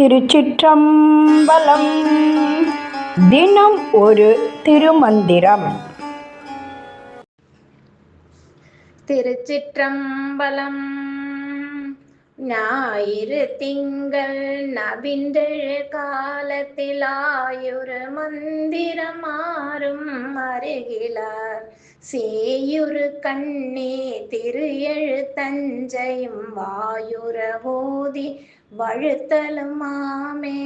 திருச்சிற்றம்பலம். தினம் ஒரு திருமந்திரம். திருச்சிற்றம்பலம். ஞாயிறு திங்கள் நபின்றெழு காலத்தில் ஆயுறு மந்திரம் மாறும் அருகிலார். சேயுரு கண்ணே திரு எழு தஞ்சையும் வாயுர ஓதி வழுத்தலும் மாமே.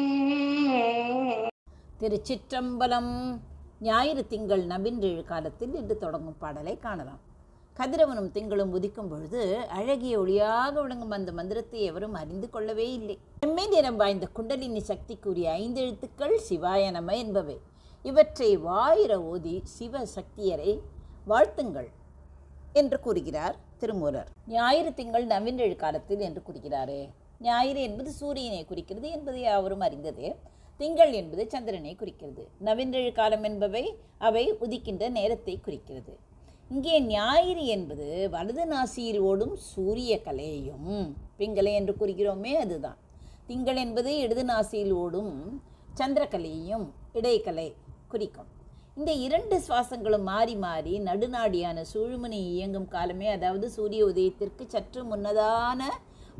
திருச்சிற்றம்பலம் ஞாயிறு திங்கள் நபின்றெழு காலத்தில் இன்று தொடங்கும் பாடலை காணலாம். கதிரவனும் திங்களும் உதிக்கும் பொழுது அழகிய ஒளியாக விளங்கும் அந்த மந்திரத்தை எவரும் அறிந்து கொள்ளவே இல்லை. செம்மை நிறம் வாய்ந்த குண்டலினி சக்திக்குரிய ஐந்து எழுத்துக்கள் சிவாய நம என்பவை. இவற்றை வாயிர ஓதி சிவ சக்தியரை வாழ்த்துங்கள் என்று கூறுகிறார் திருமூலர். ஞாயிறு திங்கள் நவீன்றெழு காலத்தில் என்று கூறுகிறாரே. ஞாயிறு என்பது சூரியனை குறிக்கிறது என்பதை யாவரும் அறிந்ததே. திங்கள் என்பது சந்திரனை குறிக்கிறது. நவீன்றெழு காலம் என்பவை அவை உதிக்கின்ற நேரத்தை குறிக்கிறது. இங்கே ஞாயிறு என்பது வலது நாசியில் ஓடும் சூரிய கலையையும் பிங்கலை என்று குறிக்கிறோமே அதுதான். திங்கள் என்பது இடது நாசியில் ஓடும் சந்திரக்கலையையும் இடைக்கலை குறிக்கும். இந்த இரண்டு சுவாசங்களும் மாறி மாறி நடுநாடியான சூழ்மணி இயங்கும் காலமே அதாவது சூரிய உதயத்திற்கு சற்று முன்னதான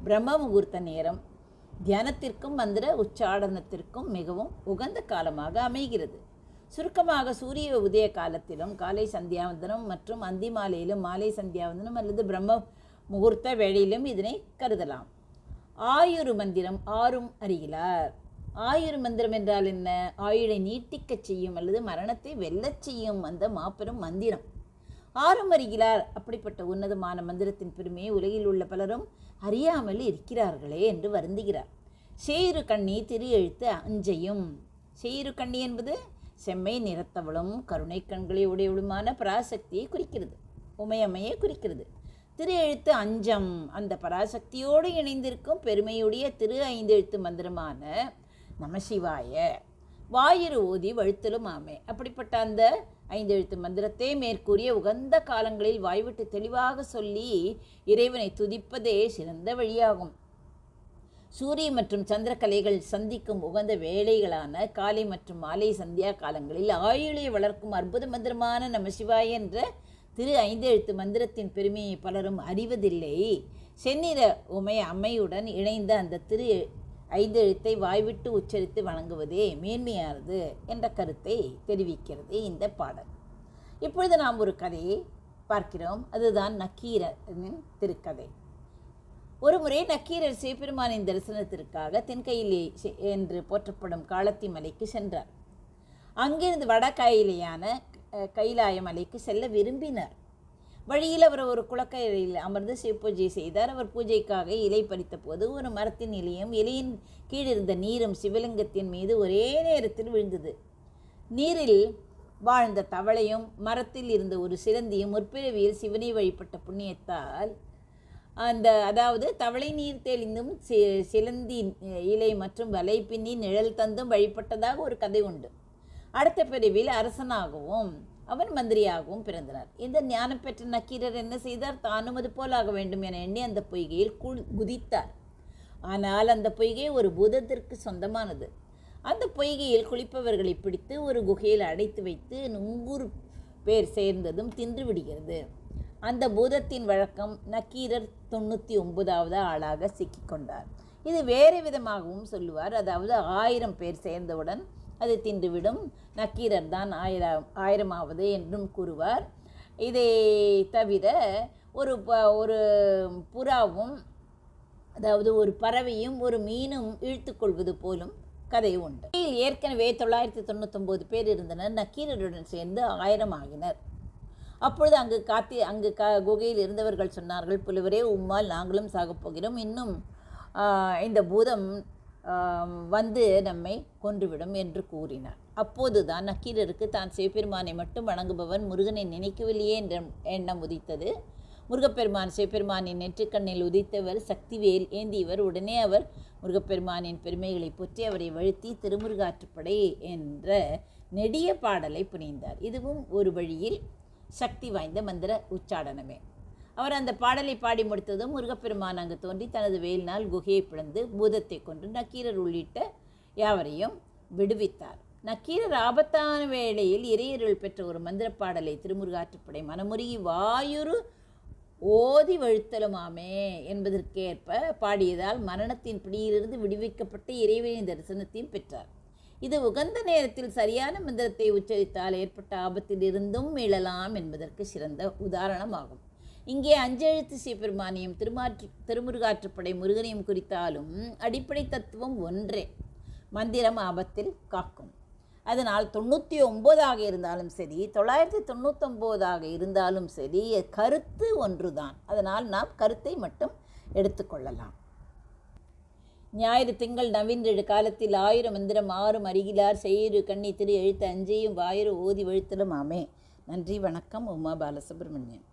பிரம்ம முகூர்த்த நேரம் தியானத்திற்கும் மந்திர உச்சாடனத்திற்கும் மிகவும் உகந்த காலமாக அமைகிறது. சுருக்கமாக சூரிய உதய காலத்திலும் காலை சந்தியாவந்தனம் மற்றும் அந்தி மாலையிலும் மாலை சந்தியாவந்தனம் அல்லது பிரம்ம முகூர்த்த வேளையிலும் இதனை கருதலாம். ஆயுரு மந்திரம் ஆறும் அறிகிறார். ஆயுரு மந்திரம் என்றால் என்ன? ஆயுளை நீட்டிக்கச் செய்யும் அல்லது மரணத்தை வெல்லச் செய்யும் அந்த மாபெரும் மந்திரம். ஆறும் அறிகிறார். அப்படிப்பட்ட உன்னதமான மந்திரத்தின் பெருமையை உலகில் உள்ள பலரும் அறியாமல் இருக்கிறார்களே என்று வருந்துகிறார். சேயிரு கண்ணி திரு எழுத்து அஞ்சையும். சேயிரு கண்ணி என்பது செம்மை நிறத்தவளும் கருணை கண்களை உடையவளுமான பராசக்தியை குறிக்கிறது. உமையம்மையை குறிக்கிறது. திரு எழுத்து அஞ்சம் அந்த பராசக்தியோடு இணைந்திருக்கும் பெருமையுடைய திரு ஐந்து எழுத்து மந்திரமான நமசிவாய வாயிறு ஓதி வழுத்தலும் ஆமே. அப்படிப்பட்ட அந்த ஐந்தெழுத்து மந்திரத்தை மேற்கூறிய உகந்த காலங்களில் வாய்விட்டு தெளிவாக சொல்லி இறைவனை துதிப்பதே சிறந்த வழியாகும். சூரிய மற்றும் சந்திரக்கலைகள் சந்திக்கும் உகந்த வேலைகளான காலை மற்றும் மாலை சந்தியா காலங்களில் ஆயுளை வளர்க்கும் அற்புத மந்திரமான நம சிவாய் என்ற திரு ஐந்தெழுத்து மந்திரத்தின் பெருமையை பலரும் அறிவதில்லை. செந்நிற உமை அம்மையுடன் இணைந்த அந்த திரு ஐந்தெழுத்தை வாய்விட்டு உச்சரித்து வணங்குவதே மேன்மையானது என்ற கருத்தை தெரிவிக்கிறது இந்த பாடல். இப்பொழுது நாம் ஒரு கதையை பார்க்கிறோம். அதுதான் நக்கீரனின் திருக்கதை. ஒரு முறை நக்கீரர் சிவபெருமானின் தரிசனத்திற்காக தென்கையிலே செ- என்று போற்றப்படும் காளத்தி மலைக்கு சென்றார். அங்கிருந்து வட கையிலேயான கைலாய மலைக்கு செல்ல விரும்பினார். வழியில் அவர் ஒரு குளக்கரையில் அமர்ந்து சிவபூஜை செய்தார். அவர் பூஜைக்காக இலை பறித்த போது ஒரு மரத்தின் இலையும் இலையின் கீழிருந்த நீரும் சிவலிங்கத்தின் மீது ஒரே நேரத்தில் விழுந்தது. நீரில் வாழ்ந்த தவளையும் மரத்தில் இருந்த ஒரு சிலந்தியும் முற்பிறவியில் சிவனை வழிபட்ட புண்ணியத்தால் அந்த அதாவது தவளை நீர் தெளிந்தும் சி சிலந்தி இலை மற்றும் வலை பின்னி நிழல் தந்தும் வழிபட்டதாக ஒரு கதை உண்டு. அடுத்த பிரிவில் அரசனாகவும் அவன் மந்திரியாகவும் பிறந்தனர் இந்த ஞானம் பெற்ற நக்கீரர் என்ன செய்தார்? தானும் அது போலாக வேண்டும் என எண்ணி அந்த பொய்கையில் குள் குதித்தார். ஆனால் அந்த பொய்கை ஒரு பூதத்திற்கு சொந்தமானது. அந்த பொய்கையில் குளிப்பவர்களை பிடித்து ஒரு குகையில் அடைத்து வைத்து நூறு பேர் சேர்ந்ததும் தின்று விடுகிறது. அந்த பூதத்தின் வழக்கம் நக்கீரர் தொண்ணூற்றி ஒன்பதாவது ஆளாக சிக்கிக்கொண்டார் இது வேறு விதமாகவும் சொல்லுவார். அதாவது ஆயிரம் பேர் சேர்ந்தவுடன் அது தின்றுவிடும். நக்கீரர் தான் ஆயிரம் ஆயிரமாவது என்றும் கூறுவார். இதை தவிர ஒரு ப ஒரு புறாவும் அதாவது ஒரு பறவையும் ஒரு மீனும் இழுத்துக்கொள்வது போலும் கதை உண்டு. ஏற்கனவே தொள்ளாயிரத்தி தொண்ணூத்தொம்பது பேர் இருந்தனர். நக்கீரருடன் சேர்ந்து ஆயிரம் ஆகினர். அப்பொழுது அங்கு காத்தி அங்கு க குகையில் இருந்தவர்கள் சொன்னார்கள் புலவரே உம்மால் நாங்களும் சாகப் போகிறோம். இன்னும் இந்த பூதம் வந்து நம்மை கொன்றுவிடும் என்று கூறினார். அப்போதுதான் நக்கீரருக்கு தான் சிவபெருமானை மட்டும் வணங்குபவன் முருகனை நினைக்கவில்லையே என்ற எண்ணம் உதித்தது. முருகப்பெருமான் சிவபெருமானின் நெற்றிக்கண்ணில் உதித்தவர் சக்திவேல் ஏந்தியவர். உடனே அவர் முருகப்பெருமானின் பெருமைகளை போற்றி அவரை வழுத்தி திருமுருகாற்றுப்படை என்ற நெடிய பாடலை புனைந்தார். இதுவும் ஒரு வழியில் சக்தி வாய்ந்த மந்திர உச்சாடனமே. அவர் அந்த பாடலை பாடி முடித்ததும் முருகப்பெருமான் அங்கு தோன்றி தனது வேலினால் குகையை பிளந்து பூதத்தை கொண்டு நக்கீரர் உள்ளிட்ட யாவரையும் விடுவித்தார். நக்கீரர் ஆபத்தான வேளையில் இறையருள் பெற்ற ஒரு மந்திர பாடலை திருமுருகாற்றுப்படை மனமுருகி வாயுரு ஓதி வழுத்தலுமாமே என்பதற்கேற்ப பாடியதால் மரணத்தின் பிடியிலிருந்து விடுவிக்கப்பட்டு இறைவனின் தரிசனத்தையும் பெற்றார். இது உகந்த நேரத்தில் சரியான மந்திரத்தை உச்சரித்தால் ஏற்பட்ட ஆபத்திலிருந்தும் மீளலாம் என்பதற்கு சிறந்த உதாரணமாகும். இங்கே அஞ்செழுத்து சிவபெருமானையும் திருமாற்று திருமுருகாற்றுப்படை முருகனையும் குறித்தாலும் அடிப்படை தத்துவம் ஒன்றே. மந்திரம் ஆபத்தில் காக்கும். அதனால் தொண்ணூற்றி ஒம்போதாக இருந்தாலும் சரி தொள்ளாயிரத்தி தொண்ணூத்தொம்போதாக இருந்தாலும் சரி கருத்து ஒன்றுதான். அதனால் நாம் கருத்தை மட்டும் எடுத்துக்கொள்ளலாம் ஞாயிறு திங்கள் நவீன்றெழு காலத்தில் ஆயிரம் மந்திரம் ஆறும் அருகிலார் செய்யுறு கண்ணி திரு எழுத்து அஞ்சையும் வாயிறு ஓதி வெழுத்தலும் ஆமே. நன்றி வணக்கம். உமா பாலசுப்ரமணியன்.